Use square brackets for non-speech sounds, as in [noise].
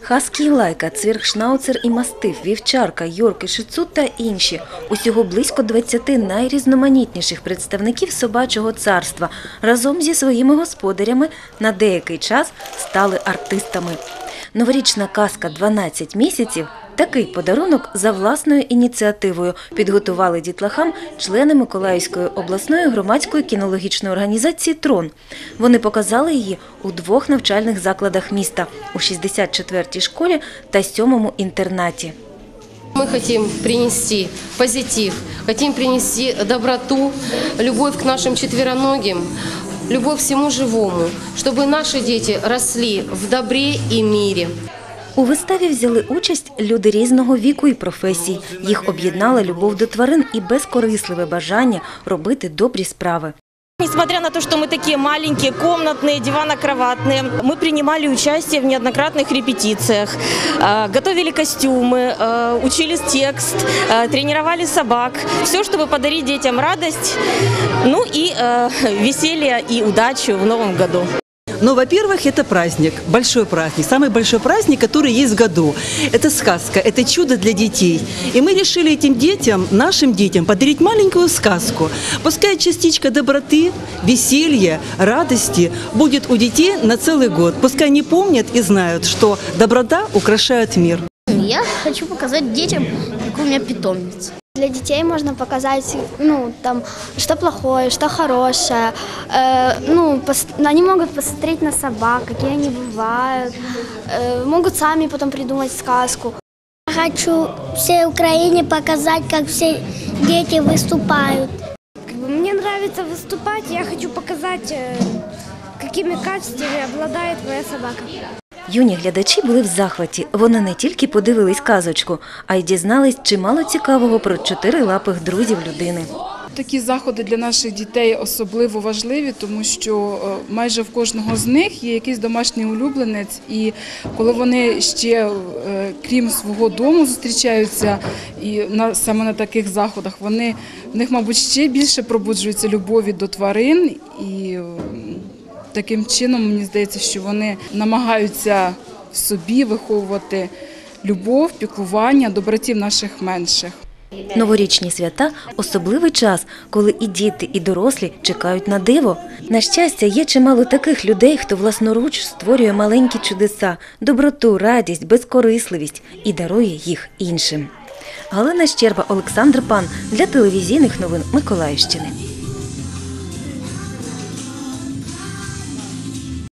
Хаскі лайка, цвіркшнауцер і мастиф, вівчарка, йорки, шицу та інші. Усього близько 20 найрізноманітніших представників собачого царства разом зі своїми господарями на деякий час стали артистами. Новорічна казка «12 місяців Такий подарунок за власною ініціативою підготували дітлахам члени Миколаївської обласної громадської кінологічної організації Трон. Вони показали її у двох навчальних закладах міста у 64-й школі та 7-му інтернаті. Мы хотим принести позитив, хотим принести доброту, любовь к нашим четвероногим, любовь к всему живому, чтобы наши дети росли в добре и мире. У виставі взяли участь люди різного віку і професій. Їх об'єднала любов до тварин і безкорисливе бажання робити добрі справи. Несмотря на то, что мы такие маленькие, комнатные, диванокроватные, мы принимали участие в неоднократных репетициях, э, готовили костюмы, э, учили текст, э, тренировали собак. Все, чтобы подарить детям радость, ну и э, [laughs] веселье и удачу в новом году. Ну, во-первых, это праздник, большой праздник, самый большой праздник, который есть в году. Это сказка, это чудо для детей. И мы решили этим детям, нашим детям, подарить маленькую сказку. Пускай частичка доброты, веселья, радости будет у детей на целый год. Пускай они помнят и знают, что доброта украшает мир. Я хочу показать детям, какой у меня питомец. Для детей можно показать, ну, там, что плохое, что хорошее. Э, ну, пос- они могут посмотреть на собак, какие они бывают. Э, могут сами потом придумать сказку. Хочу всей Украине показать, как все дети выступают. Как бы мне нравится выступать, я хочу показать, э, какими качествами обладает моя собака. Юні глядачі були в захваті. Вони не тільки подивились казочку, а й дізнались чимало цікавого про чотирилапих друзів людини. Такі заходи для наших дітей особливо важливі, тому що е, майже в кожного з них є якийсь домашній улюбленець, і коли вони ще е, крім свого дому зустрічаються, і на саме на таких заходах, вони в них, мабуть, ще більше пробуджується любові до тварин, і таким чином мені здається, що вони намагаються в собі виховувати любов, піклування до братів наших менших. Новорічні свята особливий час, коли і діти, і дорослі чекають на диво. На щастя, є чимало таких людей, хто власноруч створює маленькі чудеса, доброту, радість, безкорисливість і дарує їх іншим. Галина Щерба, Олександр Пан для телевізійних новин Миколаївщини.